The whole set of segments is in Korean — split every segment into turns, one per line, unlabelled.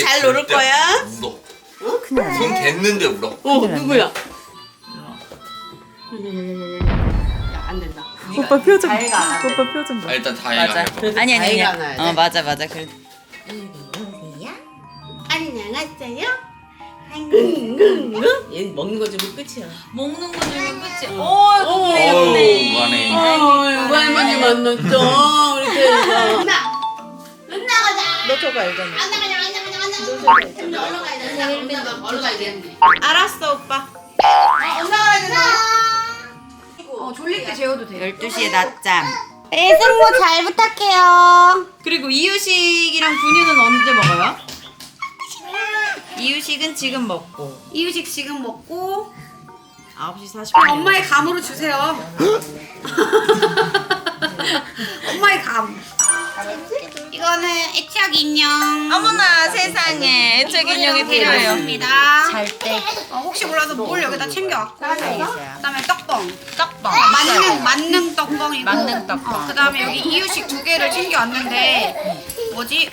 잘 놀을
절대
거야?
울어.
큰일 나네.
손 댔는데 울어.
어. 누구야? 야 안 된다.
오빠 표정.
다이가 안 돼.
오빠 표정
아,
봐.
일단 다이가
맞아.
해봐.
아니 아니 아니.
다이가 나야 돼.
어 맞아 맞아. 그래.
안녕하세요. 얘 먹는 거 주고 끝이야.
먹는 거 주면 끝이.
어,
어,
어우, 무한해.
어이구 할머니 만났죠. 우리 태 희가.
너 저거 알잖아.
올라가야 되는데.
알았어 오빠.
어 졸릴 때 재워도 돼.
12시에 낮잠.
네, 승모 잘 부탁해요.
그리고 이유식이랑 분유는 언제 먹어요? 이유식은 지금 먹고
이유식 지금 먹고
9시 40분.
엄마의 감으로 주세요.
이거는 애착 인형.
어머나 세상에 애착 인형이 필요해요. 잘 때.
어, 혹시 몰라서 뭘 여기다 챙겨왔고. 그다음에 떡봉.
떡밥.
만능 만능 떡봉이고.
만능 떡봉.
어, 그다음에 여기 이유식 두 개를 챙겨왔는데 뭐지?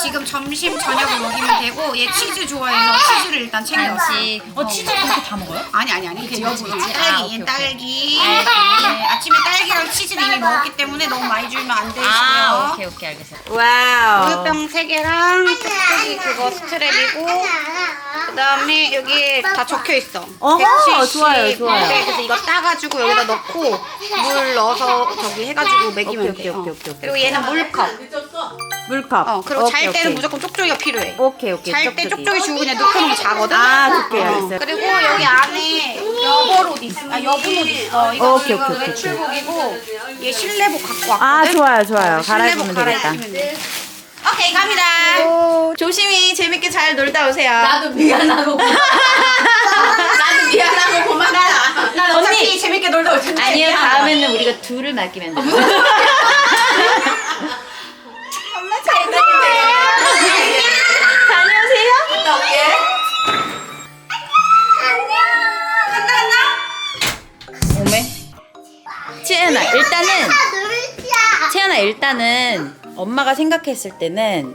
지금 점심 저녁을 먹이면 되고 얘 치즈 좋아해서 치즈를 일단 챙겨왔어.
간식. 어 치즈 그렇게 다 먹어요?
아니 아니 아니 그
그치.
딸기
아,
얘
오케이,
딸기 네, 아침에 딸기랑 치즈를 이미 먹었기 때문에 너무 많이 주면 안 되시고요
아 오케이 오케이 알겠어요.
와우.
우유병 3개랑 톡톡이 그거 스트랩이고 그다음에 여기에 다 적혀 있어.
어허,
170.
좋아요, 좋아요.
네, 그래서 이거 따가지고 여기다 넣고 물 넣어서 저기 해가지고 먹이면
오케이,
돼요.
오케이, 오케이, 오케이.
그리고 얘는 물컵.
물컵.
어 그리고
오케이,
잘 때는
오케이.
무조건 쪽쪽이가 필요해.
오케이 오케이.
잘때
쪽쪽이.
쪽쪽이 주고 그냥 눕혀놓으면 자거든.
아, 좋게
어.
알겠어요.
그리고 여기 안에 여벌옷 있어. 아 여분 옷 있어. 이거
오케이,
이거
오케이, 오케이.
외출복이고 얘 실내복 갖고
아
왔거든.
좋아요 좋아요.
어,
갈아입으면
실내복
되겠다.
갈아입으면 돼. 오케이 갑니다.
오, 조심히 재밌게 잘 놀다 오세요.
나도 미안하고. 나도 미안하고 고맙다.
난
언니.
어차피 재밌게 놀다 올 텐데.
아니요 다음에는 우리가 둘을 맡기면 돼. 일단은 엄마가 생각했을 때는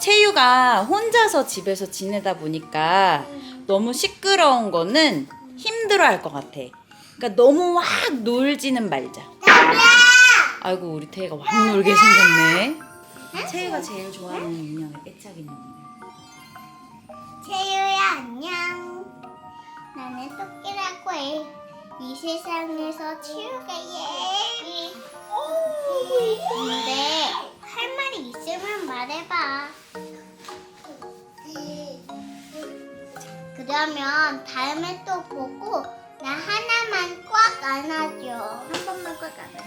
채유가 혼자서 집에서 지내다 보니까 너무 시끄러운 거는 힘들어 할 것 같아. 그러니까 너무 막 놀지는 말자. 아이고 우리 태희가 확 놀게 생겼네. 채유가 제일 좋아하는 인형 애착 인형.
채유야 안녕. 나는 토끼라고 해. 이 세상에서 치유가 제일. 근데 할 말이 있으면 말해봐. 그러면 다음에 또 보고 나 하나만 꽉 안아줘. 한 번만 꽉 안아줘.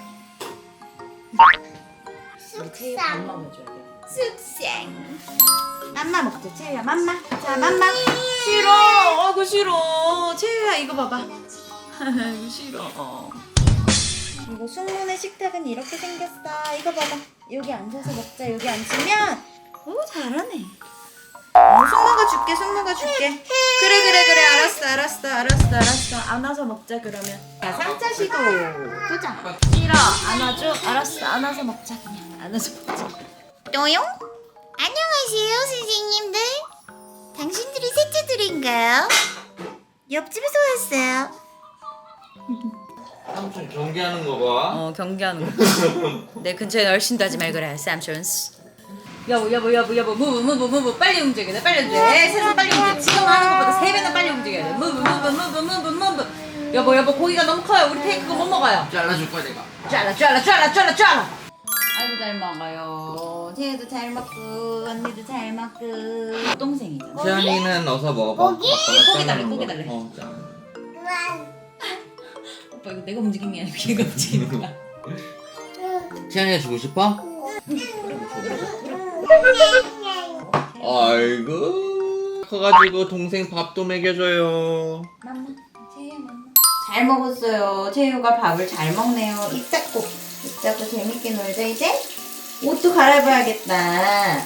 우리 채유
쑥상.
해줘야 돼. 쑥생. 맘마 먹자 채유야 맘마. 자 맘마. 싫어. 어그 싫어. 채유야 이거 봐봐. 이거 싫어. 이거 숙문의 식탁은 이렇게 생겼어. 이거 봐봐. 여기 앉아서 먹자. 여기 앉으면 오 잘하네. 어, 숙모가 줄게. 숙모가 줄게. 그래 그래 그래 알았어 알았어 알았어 알았어 안아서 먹자 그러면. 자 3차 시도 보자. 싫어 안아줘. 알았어 안아서 먹자 그냥 안아서 먹자.
또요? 안녕하세요, 선생님들. 당신들이 셋째들인가요? 옆집에서 왔어요.
삼촌 경기하는 거 봐.
어 경계하는 거. 내 근처에 얼씬도 하지 말거라 삼촌스. 여보 여보 여보 여보 무브 무브 무브 빨리 움직여야 돼 빨리 움직여. 세상 빨리 움직여. 지금 하는 것보다 세 배는 빨리 움직여야 돼. 무브 무브 무브 무브 무브. 여보 여보 고기가 너무 커요. 우리 테이 그거 못 먹어요.
잘라줄 거야 내가.
쫄라 쫄라 쫄라 쫄라 쫄라. 아이고 잘 먹어요. 채도 잘 먹고 언니도 잘 먹고. 동생이잖아.
태연이는 어서 먹어.
고기?
아빠가
고기 달래, 고기
거.
달래.
어, 자.
오빠 이거 내가 움직이는 게 아니고 얘가 움직이는 거야.
태연이가 주고 싶어? 아이고 커가지고 동생 밥도 먹여줘요.
맘마, 채유 맘마. 잘 먹었어요. 채유가 밥을 잘 먹네요. 입 닫고, 입 닫고 재밌게 놀자 이제. 옷도 갈아입어야겠다.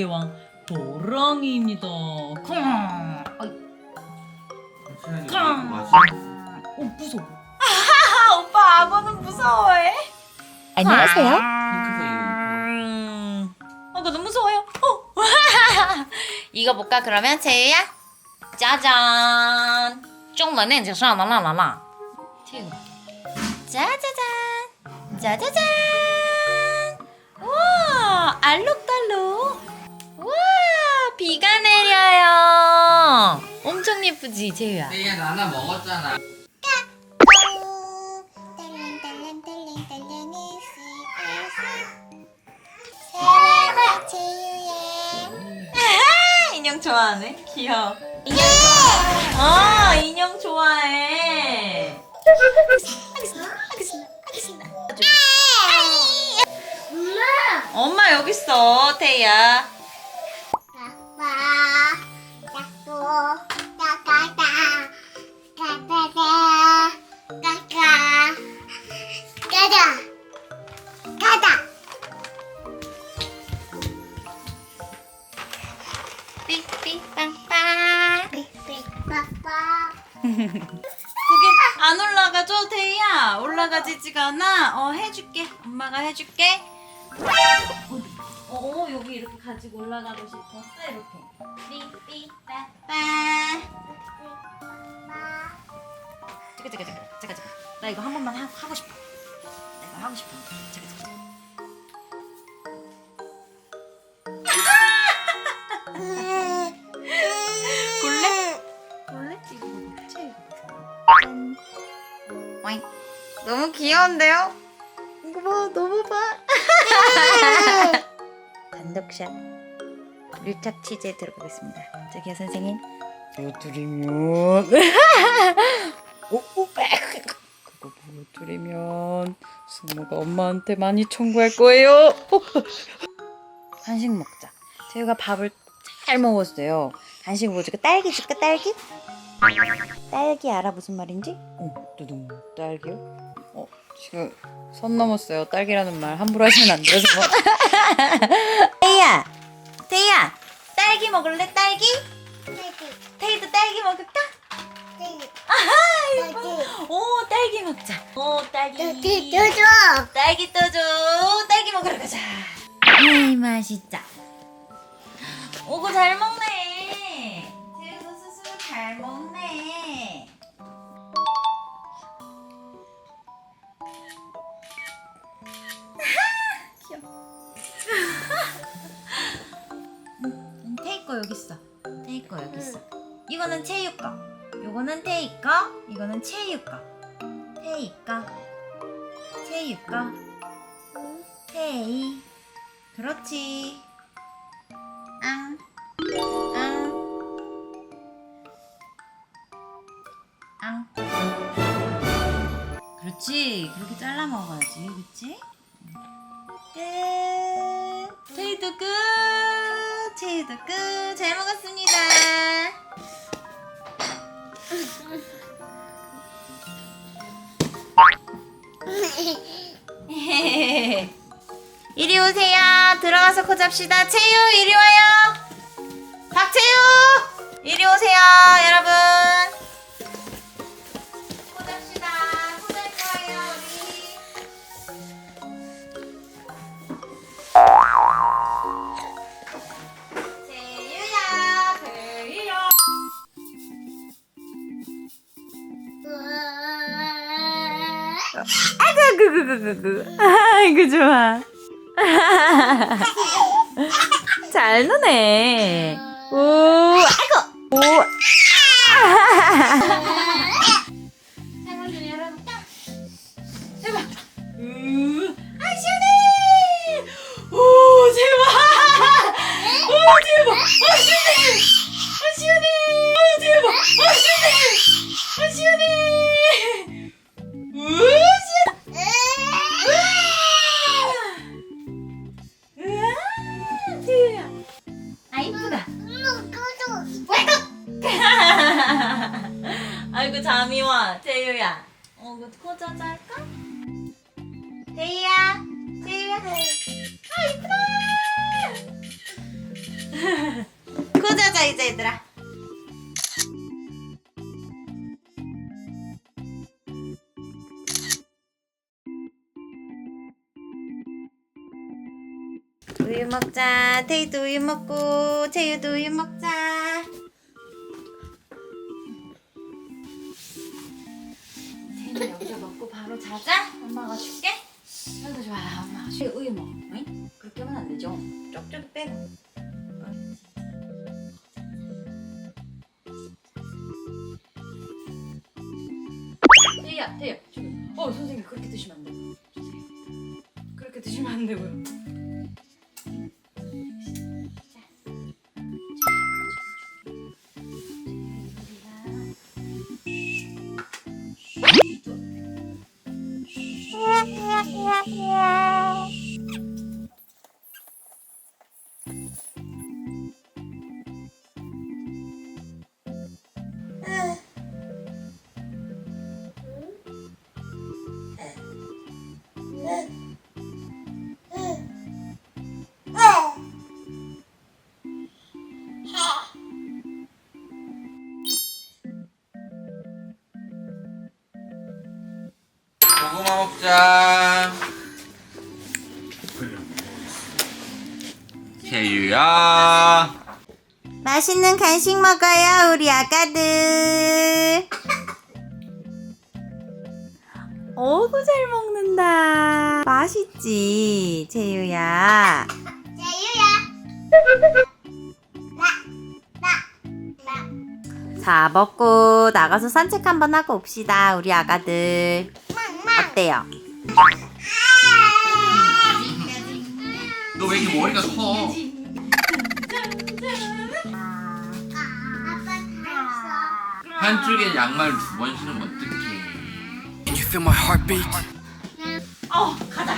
한국의 왕 호랑이입니다. 쿵! 아이, 어 무서워. 아, 오빠 악어는 무서워해? 안녕하세요. 아, 나 너무 무서워요. 어. 이거 볼까 그러면 채유야? 짜잔. 쪽만은 저사라라라라 짜자잔. 짜자잔. 와, 알록달록. 와, 비가 내려요. 엄청 예쁘지, 제이야?
세이야 나나 먹었잖아
인형 좋아하네. 귀여워. 인형 좋아해. 아, 인형 좋아해.
엄마
엄마 여기 있어, 태야.
가자 가자
삐삐빵빵.
삐삐빠빠
그게 안 올라가죠, 태야? 올라가지지가 않아. 어, 해줄게. 엄마가 해줄게. 어, 어, 여기 이렇게 가지고 올라가고 싶었어, 이렇게. 잠깐, 잠깐, 잠깐, 잠깐, 잠깐. 나 이거 한 번만 하, 하고 싶어. 하고 싶어. 잠깐, 잠깐. 볼래? 볼래? 이거 봐봐. 채 와잉. 너무 귀여운데요? 이거 봐, 너무 봐. 단독샷. 밀착 치즈에 들어가겠습니다. 저기요, 선생님. 보여드리면. 오, 오, 그거 보여드리면 승모가 엄마한테 많이 청구할 거예요. 간식 먹자. 저희가 밥을 잘 먹었어요. 간식 뭐 줄까? 딸기 줄까? 딸기? 딸기 알아 무슨 말인지? 어, 두둥 딸기요? 어, 지금 선 넘었어요. 딸기라는 말 함부로 하시면 안 돼요. 저거. 태희야, 태희야, 딸기 먹을래? 딸기? 태희도 딸기 먹을까? 오, 딸기 먹자. 오, 딸기.
줘
딸기 떠줘. 딸기 먹으러 가자. 아이, 맛있다. 오고 잘 먹네. 재우도 스스로 잘 먹네. 귀여워. 음, 테이 거 여기 있어. 테이 거 여기 있어. 이거는 채유 거. 요거는 테이 거. 이거는 채유 거. 테이 거. 채유 거. 테이. 그렇지. 앙. 앙. 앙. 그렇지. 그렇게 잘라 먹어야지. 그렇지? 끝. 체이도 끝. 체이도 끝. 잘 먹었습니다. 이리 오세요. 들어가서 코 잡시다. 채유 이리 와요. 박채유 이리 오세요, 여러분. 그그그그그. 아이고 좋아. 잘 노네. 오, 아이고. 오. 아이고 잠이 와 태유야. 어, 이거 코자자 할까? 태희야, 태희야. 아, 이쁘다. 코자 자 이제 얘들아. 우유 먹자. 태희도 우유 먹고, 채유도 우유 먹자. 바로 자자. 엄마가 줄게. 아이고 좋아, 엄마가 줄게. 우유 먹어. 응? 그렇게 하면 안 되죠. 쪽쪽 빼고. 태희야, 태희야. 어, 선생님 그렇게 드시면 안. 주세요. 그렇게 드시면 안 되고요.
먹자. 재유야.
맛있는 간식 먹어요, 우리 아가들. 어구 잘 먹는다. 맛있지, 재유야.
재유야.
자, 먹고 나가서 산책 한번 하고 옵시다, 우리 아가들. 어때요?
너 왜 이렇게 머리가 커? 한쪽에 양말 두 번 신으면 어떡해?
Can you feel my heartbeat?
어, 가자.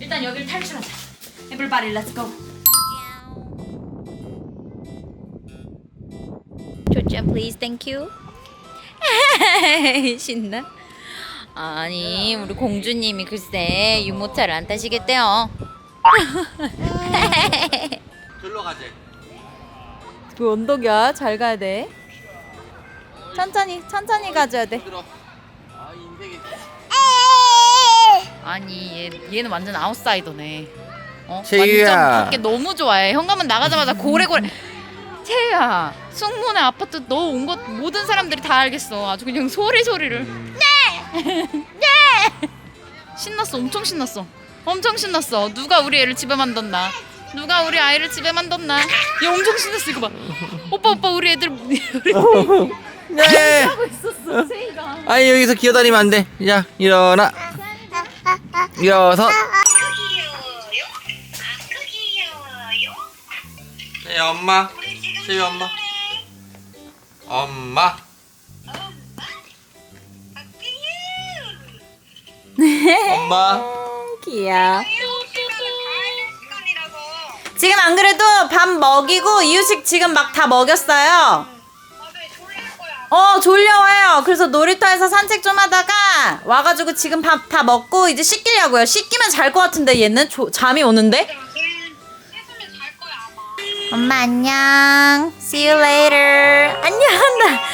일단 여기를 탈출하자. Everybody, let's go. 조짜, please, thank you. 신나? 아니, 우리 공주님이 글쎄 유모차를 안 타시겠대요.
절로 가재.
그 언덕이야, 잘 가야 돼. 천천히, 천천히 가줘야 돼.
들어. 아 인생이.
아니 얘, 얘는 완전 아웃사이더네. 어?
채유야.
완전 밖에 너무 좋아해. 현관문 나가자마자 고래고래. 채유야, 숙모네 아파트 너 온 것 모든 사람들이 다 알겠어. 아주 그냥 소리 소리를. 네, 네. 신났어, 엄청 신났어. 엄청 신났어. 누가 우리 애를 집에 만뒀나? 누가 우리 아이를 집에 만뒀나? 얘 엄청 신났어 이거 봐. 오빠 오빠 우리 애들 우리
네.
하고 있었어.
아니 여기서 기어다니면 안 돼. 야 일어나. 일어서.
네 엄마. 재유 엄마. 엄마. 엄마.
귀여워. 지금 안 그래도 밥 먹이고 이유식 지금 막 다 먹였어요. 어 졸려와요. 그래서 놀이터에서 산책 좀 하다가 와가지고 지금 밥 다 먹고 이제 씻기려고요. 씻기면 잘 것 같은데 얘는 조, 잠이 오는데? 엄마 안녕. See you later. 안녕. 안